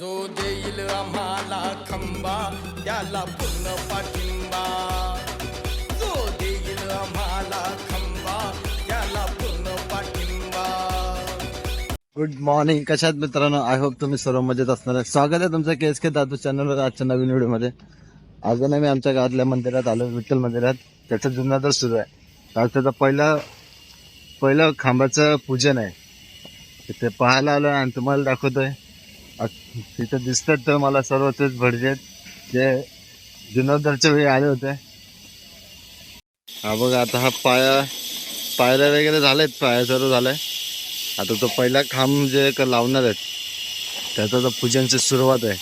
जो देईल आम्हाला खंबा त्याला पूर्ण पाठिंबा. जो देईल आम्हाला खंबा त्याला पूर्ण पाठिंबा. गुड मॉर्निंग कशात मित्रांनो? आय होप तुम्ही सर्व मजेत असणार आहे. स्वागत आहे तुमचं केस के दादू चॅनलवर आजच्या नवीन व्हिडिओमध्ये. आज ना मी आमच्या गावातल्या मंदिरात आलो विठ्ठल मंदिरात. त्याचा जुनादर सुरू आहे. आज त्याचा पहिला पहिलं खांबाचं पूजन आहे. तिथे पाहायला आलो आणि तुम्हाला दाखवतोय. आहे तिथं दिसतात तर मला सर्व तेच भटजेत जे जुनादरच्या वेळी आले होते. हा बघा आता हा पाया पायऱ्या वगैरे झालेत. पाया सर्व झालाय. आता तो पहिला खांब जे लावणार आहेत त्याचा तर पूजनची सुरुवात आहे.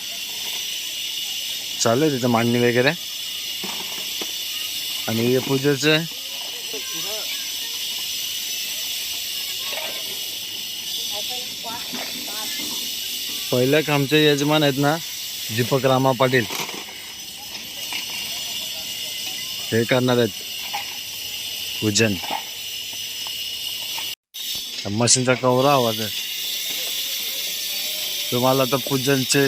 चालू आहे तिथं मांडणी वगैरे. आणि हे पूजेचं पहिले खांबचे यजमान आहेत ना दीपक रामा पाटील हे करणार आहेत पूजन मशीनचा कवरा आवाज आहे तुम्हाला तर पूजनचे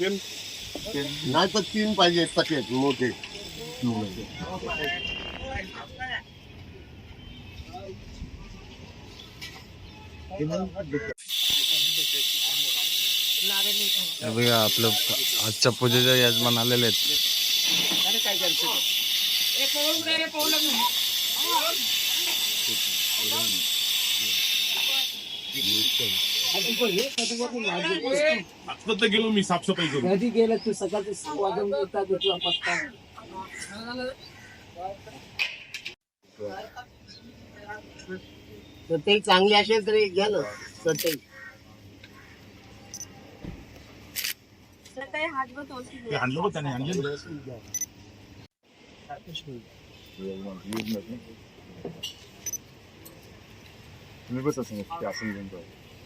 नाही तर तीन पाहिजे पकेट मोठे. हे बघा आपलं आजच्या पूजेचे यजमान आलेले आहेत. आत्ता गेलो मी साफसफाई करू कधी गेलं तू सकाळचे सहा वाजून येतात उठला पत्ता सत्ताई चांगली असेल तरी घ्या ना सत्ताई ते आणलं बघ त्याने आणलं ना. तुम्ही दीपक अग्नेर चंद्रवती भोगा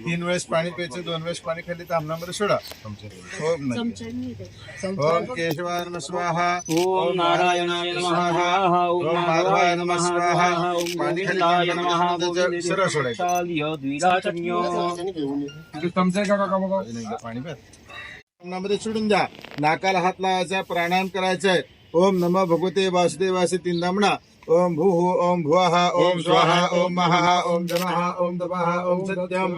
तीन वेळेस पाणी प्यायचं दोन वेळेस पाणी खाली तांबण्यामध्ये सोडा. ओम नमः. ओम केशवाय नमः स्वाहा. ओम नारायणाय नमः. ओम माधवाय नमः. स्वाहा. ओम पाणी खाली नमः. सरळ सोडायचं शाल्य द्विराचन्यो पाणी सोडून द्या. नाकाला हात लावायचा प्राणायाम करायचाय ओम नम भगवते वासुदेवासे तीन दामणा. ओम भू ओम भुवः ओम स्वाहा ओम महः ओम जमः ओम तपः ओम सत्यम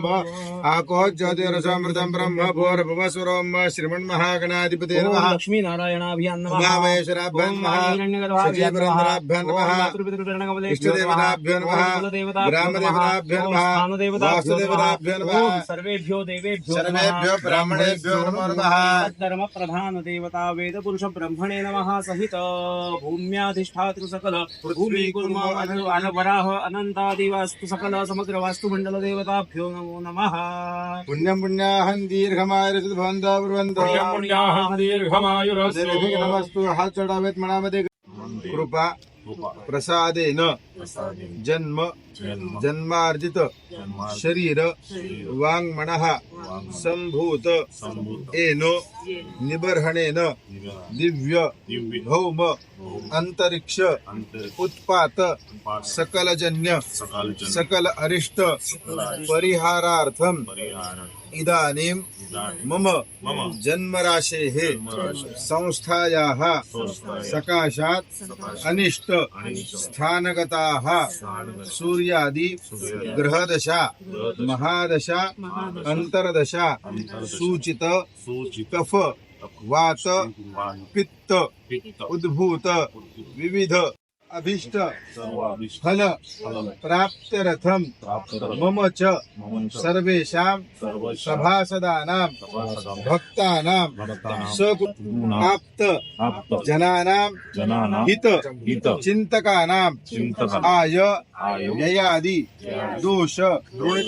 आको ज्योतिरसामृतम ब्रह्म भोर भुवस्वरोम श्रीमन् महागणाधिपते ओम नमः। लक्ष्मी नारायणाभ्यां नमः। उमामहेश्वराभ्यां ओम नमः। महाहिरण्यगर्भाभ्यां नमः। इष्टदेवताभ्यो नमः। ग्रामदेवताभ्यो वासुदेवताभ्यो सर्वेभ्यो देवेभ्यो सर्वेभ्यो ब्राह्मणेभ्यो नमो नमः। धर्म प्रधान देवता वेद पुरुष ब्रह्मणे नमः। सहित भूम्याधिष्ठातृ सकल। भूमि कुर्म अनवराह अनंतादिवास्तु सकल समग्र वास्तुमंडल देवताभ्यो नमो नमः। पुण्यं पुण्याहं दीर्घमायुर्भवन्त ब्रुवन्त पुण्यं पुण्याहं दीर्घमायुरस्तु नमस्तु हात चढावेत मनामध्ये। कृपा। प्रसादेन जन्म। जन्मार्जित। शरीर। वाङ्मनः। संभूत एनो निबर्हणेन। दिव्य। भौम। अंतरिक्ष उत्पात। सकलजन्य। सकल अरिष्ट। परिहारार्थम। इदानीं मम जन्मराशेः संस्थायाः सकाशात् अनिष्ट स्थानगताः सूर्यादि ग्रहदशा महादशा अंतरदशा सूचित कफ वात पित्त उद्भूत। विविध अभीष्ट। फल। प्राप्त करो. मम च। सर्वेषां सर्व सभासदानां सभासदां भक्तानां आप्त जनानां जनानां हित। चिंतकानां आय। व्ययादि दोष।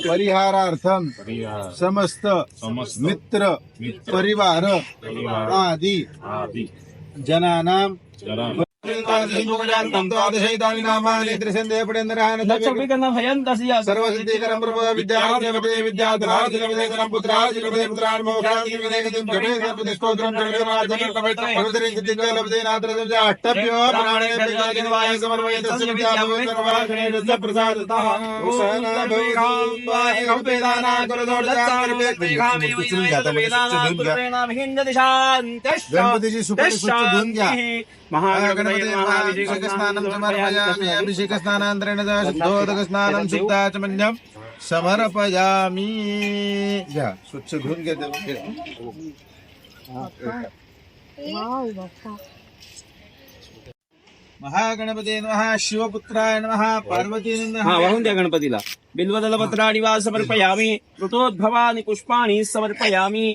परिहारार्थम। परिहार। समस्त। मित्र। परिवार। परिवार। ंतादशैतानि नामानि त्रिसन्धे पडेन्द्रायण सर्वसिद्धिकरं प्रभो विद्यादेवते विद्याधराधिकविदेकरं पुत्राधिकविदे पुत्रान् मोक्षाधिकविदेकतिं जपेशपुतिस्तोत्रं जगेनाथरजप्यो प्राणेभ्यः समर्पये तस्य विद्याभवेदर्वागणेशस्य प्रसादतः गणपतिजी सुपति सुच धुन घ्या गणपती महाभिषेक स्नानं समर्पयामि अभिषेक स्नानान्तरेण शुद्धोदक स्नानं शुद्धाचमन्यं समर्पयामि घ्या स्वच्छ धुवून घ्या ते. महागणपती नमः शिवपुत्राय नमः पार्वती हा नमः वाहून द्या गणपतीला बिल्वदलपत्राणि वा समर्पयामि ऋतोद्भवानि पुष्पाणि समर्पयामि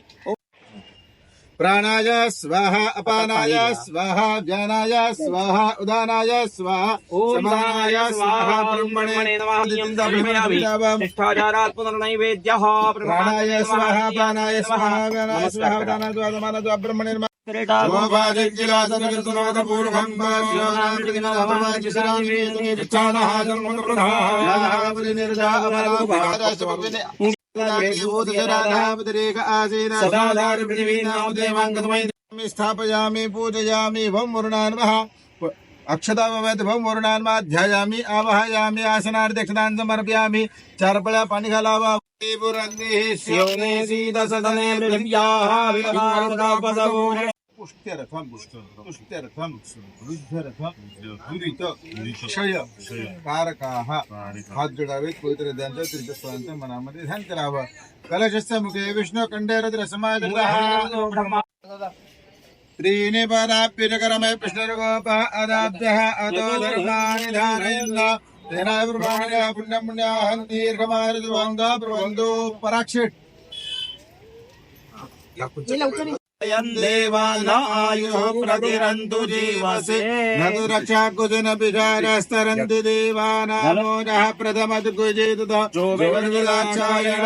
प्राणाय स्वाहा अपानाय स्वाहा ज्ञानाय स्वाहा उदानाय स्वाहा ओम समानाय स्वाहा ब्रह्मणे नमः नियं समर्पयामि निष्ठाचारात् पुनर्नैवेद्यः प्राणाय स्वाहा पानाय स्वाहा ज्ञानाय स्वाहा उदानाय स्वाहा समानाय स्वाहा ब्रह्मणे नमः स्थापयामि पूजयामि भं वरुणान्मः अक्षता भवत भं वरुणान्मा ध्यायामि आवाहयामि आसनार दक्षिणान् समर्पयामि। चार पळ्या पाणी घालावा योने सीदसदने पृथिव्याः विकारोदापसगोरे पुष्ट्यरथम पुष्ट्यरथम वृद्धरथम दुरित क्षय कारकाः हात जोडावेत पवित्र द्यांच्या तीर्थस्थानांचं मनामध्ये ध्यान करावं कलशस्य मुखे विष्णू कंडेरद्र समाज त्रीणि पदाप्युजकरमे कृष्णर्गोप अदाभ्यः अतो धर्माणि धारयन्न तेनाय ब्रह्माण्य पुण्यं पुण्याहं दीर्घमारुद्वङ्गा प्रबन्धो पराक्षेट యుః ప్రతిరంతు జీవసి నదు రక్షాకుజిన విచారస్తరంతి దేవానామో నః ప్రథమతు కుజేతుతో వివర్ధిలాచాయణ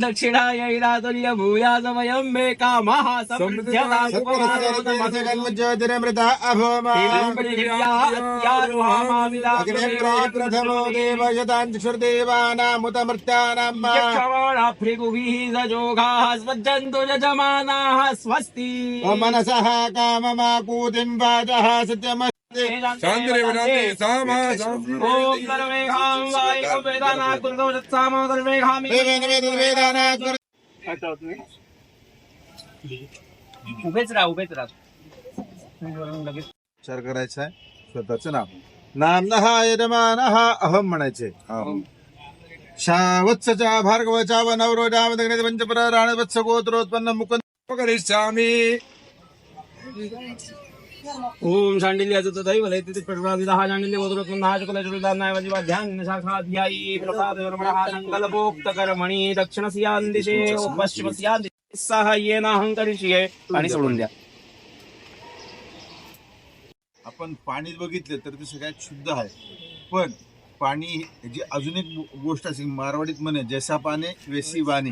దక్షిణాయైరాతుల్య భూయాసమయం మే కామః సమృద్ధమృత అభోమాథమో దేవయతాంతిషుర్దేవానాముత మృత్యానాభ్రిగుభిः సజోగాः స్వజ్జంతు యజమానాः స్వస్తి మనసः కామమాకూతిం వాచः సత్యమ काममाकूतिं वाचः सत्यमस्ति ओम वाय वेदाना सर्वेघामि वेद वेद वेदानात् उभेच राहा उभेच राहा विचार करायचा आहे स्वतःचं नाव नामनः यजमानः अहम म्हणायचे शावत्सचा भार्गवचा व नवरोजामदग्ने पंचपर राणवत्स गोत्रोत्पन्न मुकुंद ओम शांडिल्याचं तर दैव लय तिथे प्रकृतीदहा शांडिल्य गोत्रोत्पन्न हा शुक्ल चुलदानाय वजिवा ध्यान शाखाध्यायी प्रसाद कर्मणः संकल्पोक्त कर्मणि दक्षिणस्यान् दिशे पश्चिमस्यान् दिशे। सहाय्येन अहं करिष्ये। आणि सोडून द्या। आपण पाणी बघितलं तर ते सगळ्यात शुद्ध आहे. पण पाणी जी अजून एक गोष्ट असेल मारवाडीत म्हणे जैसा पाने वेसी वाणी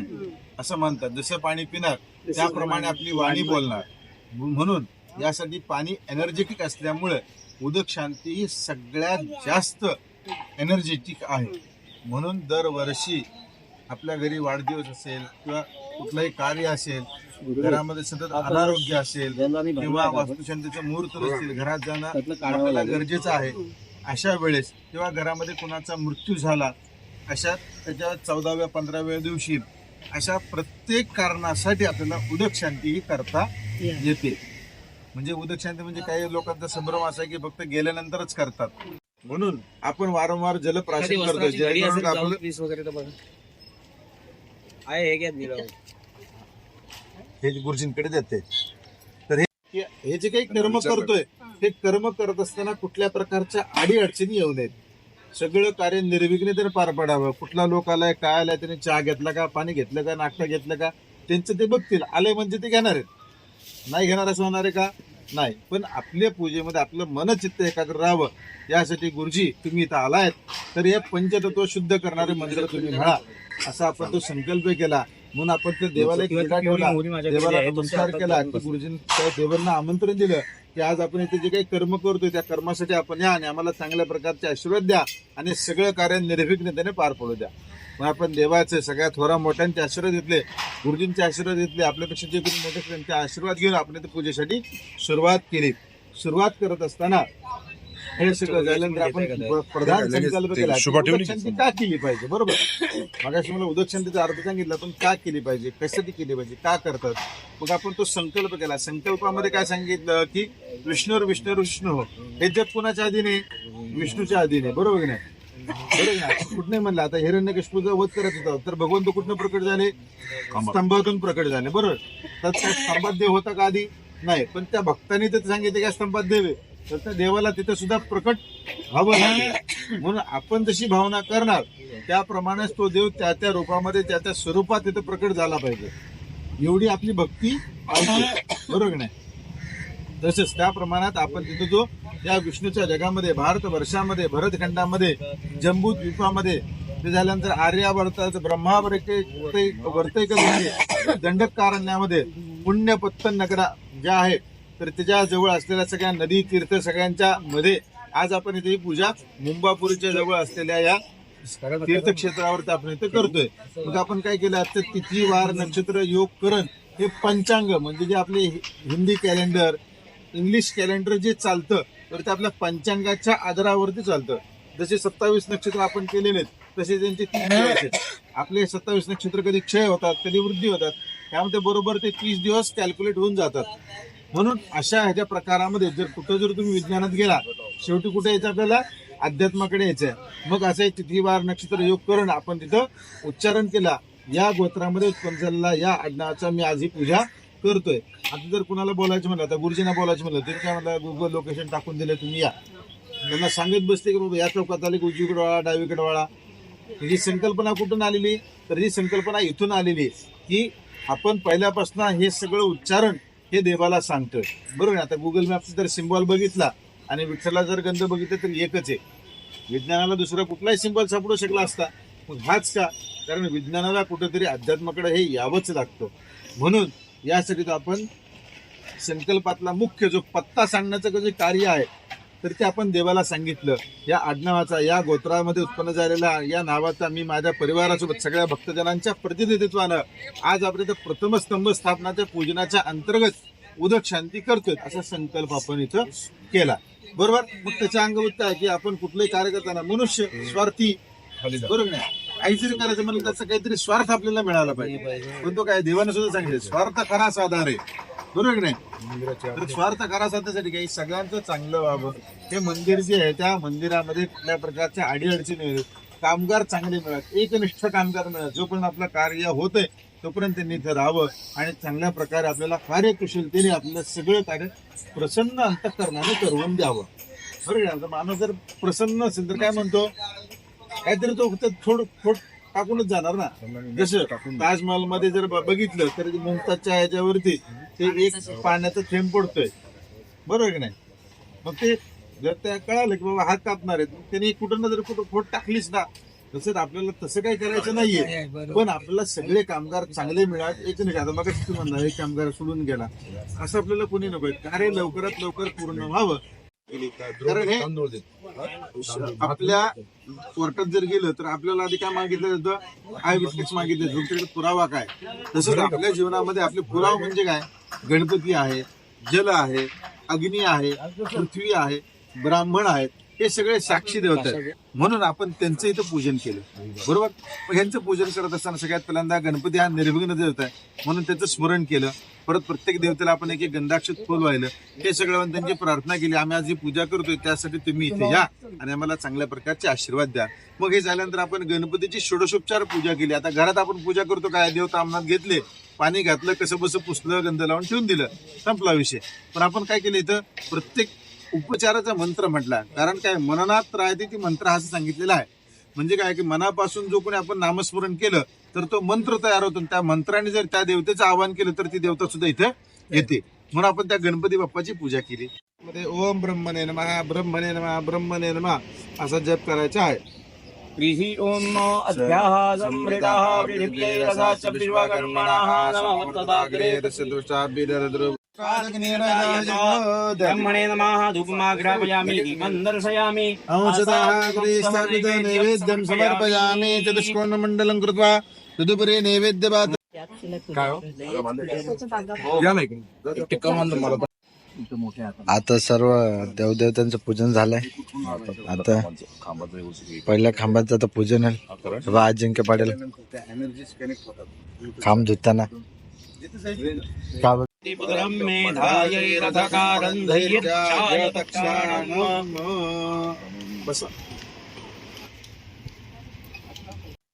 असं म्हणतात. जसं पाणी पिणार त्याप्रमाणे आपली वाणी बोलणार. म्हणून यासाठी पाणी एनर्जेटिक असल्यामुळे उदक शांती ही सगळ्यात जास्त एनर्जेटिक आहे. म्हणून दरवर्षी आपल्या घरी वाढदिवस असेल किंवा कुठलंही कार्य असेल घरामध्ये सतत अनारोग्य असेल किंवा वास्तुशांतीचं मुहूर्त असतील घरात जाणं आपल्याला गरजेचं आहे. अशा वेळेस किंवा घरामध्ये कोणाचा मृत्यू झाला अशा त्याच्या चौदाव्या पंधराव्या दिवशी अशा प्रत्येक कारणासाठी आपल्याला उदक शांती ही करता येते. म्हणजे उदक शांती म्हणजे काही लोकांचा संभ्रम असा आहे की फक्त गेल्यानंतरच करतात. म्हणून आपण वारंवार जलप्राशन करतो जेणेकरून आपलं तर आहे हे घ्या. हे जे गुरुजींकडे देते. तर हे हे जे काही कर्म करतोय हे कर्म करत असताना कुठल्या प्रकारच्या अडी अडचणी येऊ नयेत. सगळं कार्य निर्विघ्न पार पडावं. कुठला लोक आलाय काय आलाय त्याने चहा घेतला का पाणी घेतलं का नाश्ता घेतलं का त्यांचं ते बघतील. आले म्हणजे ते घेणार आहेत. नाही घेणार असं होणार आहे का? नाही पण आपल्या पूजेमध्ये आपलं मनचित्त एकाग्र राहावं यासाठी गुरुजी तुम्ही इथं आलायत तर हे पंचतत्व शुद्ध करणारे मंत्र तुम्ही म्हणा असा आपण तो संकल्प केला. म्हणून आपण त्या देवाला एक विडा ठेवला. होळी माझ्याकडे देवाला नमस्कार केला की गुरुजींनी त्या देवांना आमंत्रण दिलं की आज आपण इथे जे काही कर्म करतोय त्या कर्मासाठी आपण या आणि आम्हाला चांगल्या प्रकारचे आशीर्वाद द्या आणि सगळं कार्य निर्विघ्नतेने पार पडू द्या. मग आपण देवाचे सगळ्या थोरा मोठ्यांचे आशीर्वाद घेतले गुरुजींचे आशीर्वाद घेतले आपल्यापेक्षा जे कोणी मोठे त्यांचे आशीर्वाद घेऊन आपण इथे पूजेसाठी सुरुवात केली. सुरुवात करत असताना हे सगळं झाल्यानंतर आपण प्रधान संकल्प केला की केली पाहिजे? बरोबर. मगाशी मला उदक शांतीचा अर्थ सांगितला पण का केली पाहिजे? कशासाठी केली पाहिजे? का करतात? मग आपण तो संकल्प केला. संकल्पामध्ये काय सांगितलं की विष्णूर विष्णूर विष्णू. हो हे जग कुणाच्या अधीने विष्णूच्या अधीने बरोबर की नाही? बरोबर ना. कुठं नाही म्हणलं? आता हिरण्य कशपूचा वध करत होता. तर भगवंत कुठनं प्रकट झाले? स्तंभातून प्रकट झाले. बरोबर. तर त्या स्तंभात देव होता का आधी? नाही. पण त्या भक्तांनी तर सांगितले का स्तंभात देव आहे. तर त्या देवाला तिथे सुद्धा प्रकट हवं लागेल. म्हणून आपण जशी भावना करणार त्याप्रमाणेच तो देव त्या त्या रूपामध्ये त्या त्या स्वरूपात तिथे प्रकट झाला पाहिजे. एवढी आपली भक्ती पाहिजे. बरोबर नाही? तसेच त्या प्रमाणात आपण तिथे जो या विष्णूच्या जगामध्ये भारतवर्षामध्ये भरतखंडामध्ये जम्बू द्वीपामध्ये ते झाल्यानंतर आर्यावर्ताचं ब्रह्मावर्ते वर्तैक दंडक पुण्यपत्तन नगरा ज्या आहेत तर त्याच्याजवळ असलेल्या सगळ्या नदी तीर्थ सगळ्यांच्या मध्ये आज आपण इथे ही पूजा मुंबापुरीच्या जवळ असलेल्या या तीर्थक्षेत्रावरती आपण इथे करतोय. मग आपण काय केलं? तर तिथी वार नक्षत्र योग करण हे पंचांग म्हणजे जे आपले हि- हिंदी कॅलेंडर इंग्लिश कॅलेंडर जे चालतं तर ते आपल्या पंचांगाच्या आधारावरती चालतं. जसे सत्तावीस नक्षत्र आपण केलेले आहेत तसे त्यांचे तीस दिवस आहेत. आपले सत्तावीस नक्षत्र कधी क्षय होतात कधी वृद्धी होतात त्यामध्ये बरोबर ते तीस दिवस कॅल्क्युलेट होऊन जातात. म्हणून अशा ह्याच्या प्रकारामध्ये जर कुठं जर तुम्ही विज्ञानात गेला शेवटी कुठे यायचं आपल्याला? अध्यात्माकडे यायचंय. मग असे तिथीवार नक्षत्र योग करून आपण तिथं उच्चारण केला. या गोत्रामध्ये उत्पन्न झालेला या आज्ञाचा मी आज ही पूजा करतोय. आता जर कुणाला बोलायचं म्हणलं आता गुरुजींना बोलायचं म्हणलं तरी काय म्हणलं गुगल लोकेशन टाकून दिलं तुम्ही या. त्यांना सांगत बसते की बाबा या चौकात आले की उजवीकडे वळा डावीकडे वळा ही संकल्पना कुठून आलेली तर ही संकल्पना इथून आलेली आहे की आपण पहिल्यापासून हे सगळं उच्चारण हे देवाला सांगतोय. बरोबर आहे? आता गुगल मॅपचा जर सिम्बॉल बघितला आणि विठ्ठला जर गंध बघितलं तर एकच आहे. विज्ञानाला दुसरा कुठलाही सिम्बॉल सापडू शकला असता मग हाच का? कारण विज्ञानाला कुठंतरी अध्यात्माकडे हे यावंच लागतं. म्हणून यासाठी तो आपण संकल्पातला मुख्य जो पत्ता सांगण्याचं जे कार्य आहे तर ते आपण देवाला सांगितलं. या आडनावाचा या गोत्रामध्ये उत्पन्न झालेला या नावाचा मी माझ्या परिवारासोबत सगळ्या भक्तजनांच्या प्रतिनिधित्वानं आज आपण इथं प्रथम स्तंभ स्थापनाच्या पूजनाच्या अंतर्गत उदक शांती करतोय असा संकल्प आपण इथं केला. बरोबर? मग त्याच्या अंगभूत आहे की आपण कुठलंही कार्य करताना मनुष्य स्वार्थी बरोबर नाही? काहीतरी करायचं म्हणलं त्याचा काहीतरी स्वार्थ आपल्याला मिळाला पाहिजे. पण तो काय देवाने सुद्धा सांगितलं स्वार्थ खरा साधार आहे. बरोबर की नाही? तर स्वार्थ खरा साधण्यासाठी काही सगळ्यांचं चांगलं व्हावं. हे मंदिर जे आहे त्या मंदिरामध्ये कुठल्या प्रकारच्या अडीअडचणी कामगार चांगले मिळत एकनिष्ठ कामगार मिळत जोपर्यंत आपलं कार्य होतंय तोपर्यंत त्यांनी इथं राहावं आणि चांगल्या प्रकारे आपल्याला कार्यकुशलतेने आपलं सगळं कार्य प्रसन्न अंतकरणाने करवून द्यावं. बरोबर माणूस जर प्रसन्न असेल तर काय म्हणतो? काहीतरी तो फक्त थोड थोड टाकूनच जाणार ना. जसं ताजमहलमध्ये जर बघितलं तर मुमताजच्या ह्याच्यावरती ते एक पाण्याचा थेंब. पडतोय. बरोबर की नाही? मग ते जर त्या कळालं की बाबा हात कापणार आहेत त्यांनी कुठं ना जर कुठं खोट टाकलीच ना तसंच आपल्याला तसं काही करायचं नाहीये. पण आपल्याला सगळे कामगार चांगले मिळात एक नाही आता मग म्हणला एक कामगार सोडून गेला. असं आपल्याला कोणी नको कार्य लवकरात लवकर पूर्ण व्हावं. कारण हे आपल्या कोर्टात जर गेलं तर आपल्याला आधी काय मागितलं जातं? आय विटनेस मागितलं? जातं. तुमच्याकडे पुरावा काय? तसंच आपल्या जीवनामध्ये आपले पुरावा म्हणजे काय? गणपती आहे जल आहे अग्नी आहे पृथ्वी आहे ब्राह्मण आहेत हे सगळे साक्षी देवत आहेत. म्हणून आपण त्यांचं इथं पूजन केलं. बरोबर? ह्यांचं पूजन करत असताना सगळ्यात पहिल्यांदा गणपती हा निर्विघ्न देवता आहे. म्हणून त्याचं स्मरण केलं. परत प्रत्येक देवतेला आपण एक एक गंधाक्षत फुल वाहिलं हे सगळं त्यांची प्रार्थना केली. आम्ही आज जी पूजा करतोय त्यासाठी तुम्ही इथे या आणि आम्हाला चांगल्या प्रकारचे आशीर्वाद द्या. मग हे झाल्यानंतर आपण गणपतीची षोडशोपचार पूजा केली. आता घरात आपण पूजा करतो काय? देवता आम्हाला घेतले पाणी घातलं कसं बसं पुसलं गंध लावून ठेवून दिलं. संपला विषय. पण आपण काय केलं इथं? प्रत्येक उपचाराचा मंत्र म्हटला. कारण काय? मननात राहते ती मंत्र हा असं सांगितलेला आहे. म्हणजे काय? की मनापासून जो कोणी आपण नामस्मरण केलं तर तो मंत्र तयार होतो. त्या मंत्राने जर त्या देवतेचं आवाहन केलं तर ती देवता सुद्धा इथे येते. म्हणून आपण त्या गणपती बाप्पाची पूजा केली. मध्ये ओम ब्रह्मणे नमः ब्रह्मणे नमः ब्रह्मणे नमः असा जप करायचा आहे. अध्याः पृथिव्यै विश्वकर्मणः नमः तदाग्रे ब्रह्मणे नमः धूपमाग्रापयामि दीपं दर्शयामि। नैवेद्यं समर्पयामि। चतुष्कोणमण्डलं कृत्वा तदुपरि नैवेद्यभात आता सर्व देवदेवतांचं पूजन झालंय. आता पहिल्या खांबाचं आता पूजन आहे. बा अजिंक्य पाटील खांब धुताना. का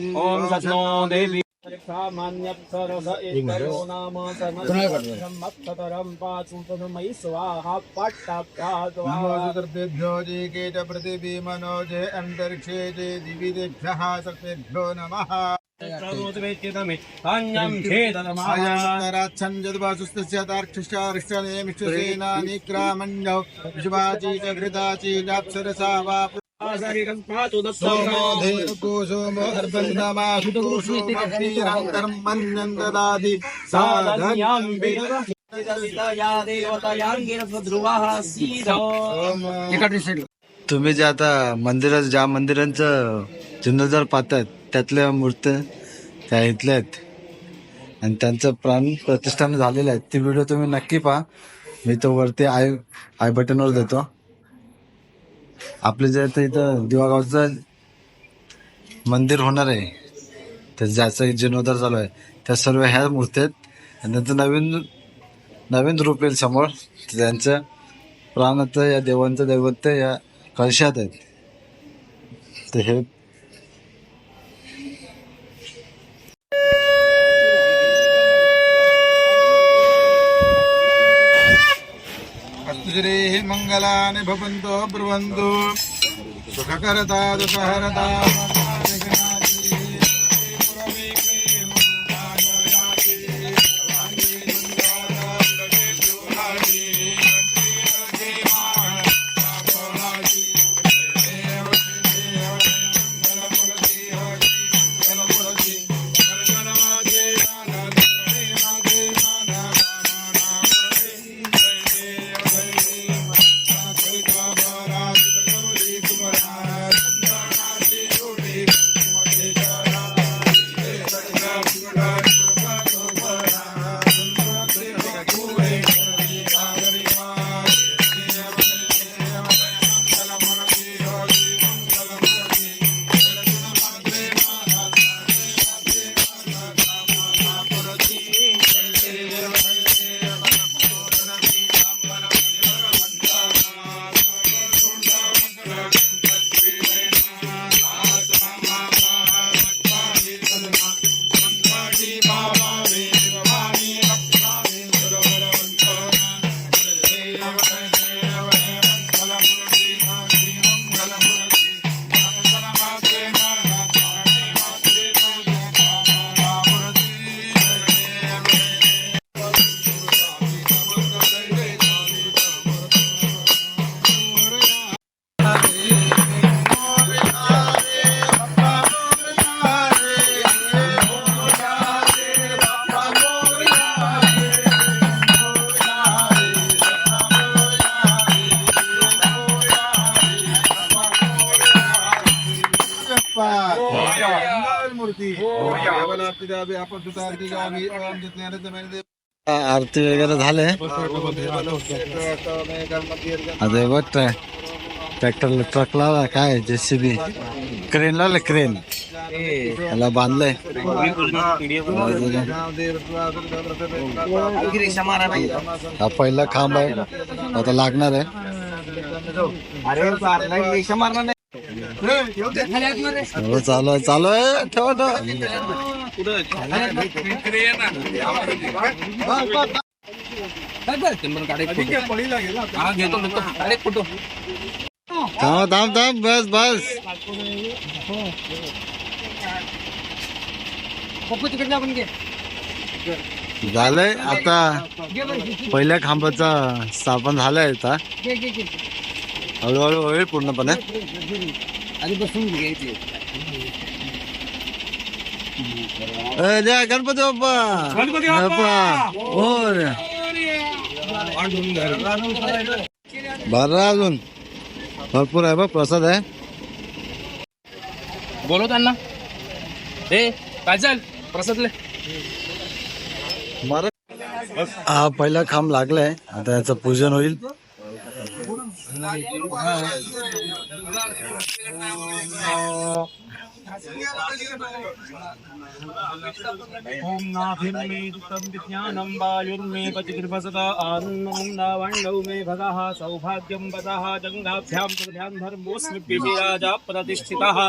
ॐ सत्नो देवी सामान्यप्सरस एकरो नाम सनत्तरं पाचुतनमयि स्वाहा पट्टप्रात्वा नमोऽस्तुतेभ्यो जेकेट पृथिवी मनोजे अन्तरिक्षे जे दिविदेभ्यः सर्वेभ्यो नमः अन्यं छेदनमाया आयान्तराच्छन् यद्वासुस्तस्य तार्क्षिष्टारिष्टनेमिष्टसेनानि क्रामण्यौ विश्वाची च घृताची चाप्सरसा वा साधन्यं तुम्ही जे आता मंदिरात ज्या मंदिरांचं जीर्णोद्धार पाहतात त्यातल्या मूर्त्या त्या इथल्या आहेत. आणि त्यांचं प्राण प्रतिष्ठान झालेलं आहे. ती व्हिडिओ तुम्ही नक्की पहा. मी तो वरती आय आय बटनवर देतो. आपले जे आता इथं दिवागावचं मंदिर होणार आहे तर ज्याचा जीर्णोद्धार चालू आहे त्या सर्व ह्या मूर्त्या आहेत. आणि त्यांचं नवीन नवीन रूप येईल समोर त्यांचं प्राणत्व या देवांचं दैवत्य या कळशात आहेत. तर हे अस्तु श्रीः मङ्गलानि भवन्तो ब्रुवन्तु। सुखकरता दुःखहरता द्यावी आपण सुद्धा आरती वगैरे झाले. हे बघ ट्रॅक्टरला ट्रक लावला काय जेसीबी. क्रेन लावलं क्रेन त्याला बांधलंय. हा पहिला खांब आहे. आता लागणार आहे. हो, चालू आहे चालू आहे. ठेवा ठेवा. थांब थांब थांब. बस बस. झालंय आता पहिल्या खांबाचा स्थापन झालाय आता. हळूहळू होईल पूर्णपणे. ए, द्या गणपती बाप्पा. गणपती बाप्पा! बरं अजून. भरपूर आहे बघ प्रसाद आहे. बोलव त्यांना. ए काय चाल? प्रसादले. हा पहिला खांब लागलाय. आता याचं पूजन होईल. ओम नाभिर्मे दुःखं विज्ञानं वायुर्मे पतिकृपसदा आनन्दमुण्डावण्डौ मे भगः सौभाग्यं वदः जङ्घाभ्यां प्रभ्यां धर्मोऽस्मिभिः राजा प्रतिष्ठितः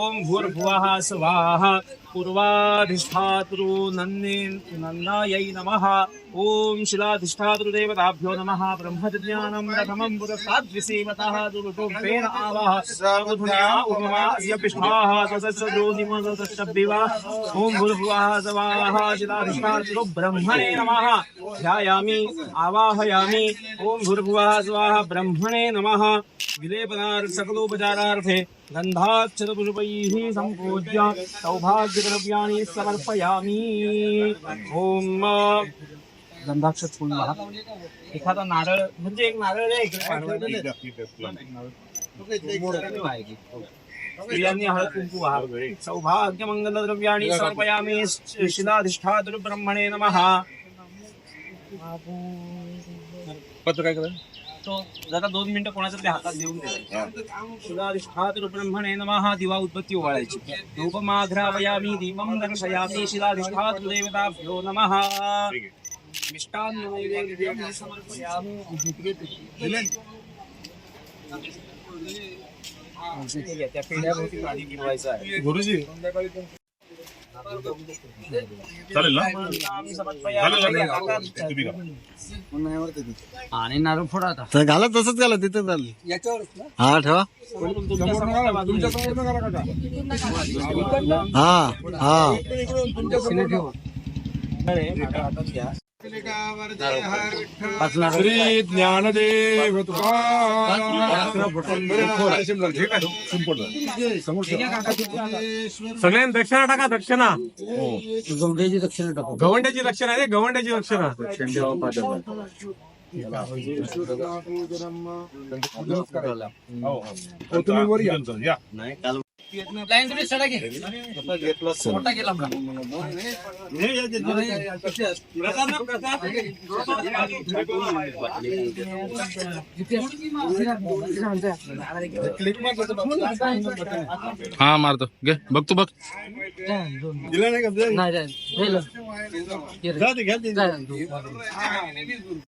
ॐ भूर्भुवः स्वाहा पूर्वाधिष्ठातृ नन्ने नन्दायै नमः ॐ शिलाधिष्ठातृदेवताभ्यो नमः ब्रह्मज्ञानं प्रथमं पुरस्ताद्विसेवतः दुरुटोपेन आवः सर्वधुन्या उपमास्य पिष्ठाः सदस्यजोनिमदशब्दिवा ॐ भूर्भुवः सवाः शिलाधिष्ठातृ ब्रह्मणे नमः। ध्यायामि आवाहयामि। ॐ भूर्भुवः स्वाहा ब्रह्मणे नमः। विलेपनार्थ सकलोपचारार्थे गन्धाक्षरपुष्पैः सम्पूज्य सौभाग्यद्रव्याणि समर्पयामि। ॐ गंधाक्षर फुल वाहा. एखादा नारळ म्हणजे एक नारळ आहे इकडे पाठवायला. स्त्रियांनी हळद कुंकू वाहा. सौभाग्य मंगल द्रव्याणि समर्पयामि शिलाधिष्ठातृ ब्रह्मणे नमः. पत्र काय करा. तो जरा दोन मिनिटं कोणाच्या तरी हातात देऊन द्या शिलाधिष्ठातृ ब्रह्मणे नमः. दिवा उद्बत्ती ओवाळायची. धूपमाघ्रावयामि दीपं दर्शयामि शिलाधिष्ठातृ देवताभ्यो नमः त्या पेढ्याभोवती गिरवायचं आहे गुरुजी चालेल ना चालेल? आणि नारळ फोडा आता. तर घाला तसंच घाला तिथे चालेल हा ठेवा. हा हा. श्री ज्ञानदेव सगळ्यांनी दक्षिणा टाका दक्षिणा. गवंड्याची दक्षिणा टाकू. गवंड्याची दक्षिणा रे गवंड्याची दक्षिणा. हो, तुम्ही वर या. लाईन तुम्ही सडा घे मोठा गेला आपला. हा मारतो. घे बघ तू बघ. नाही, नाही. गेलं.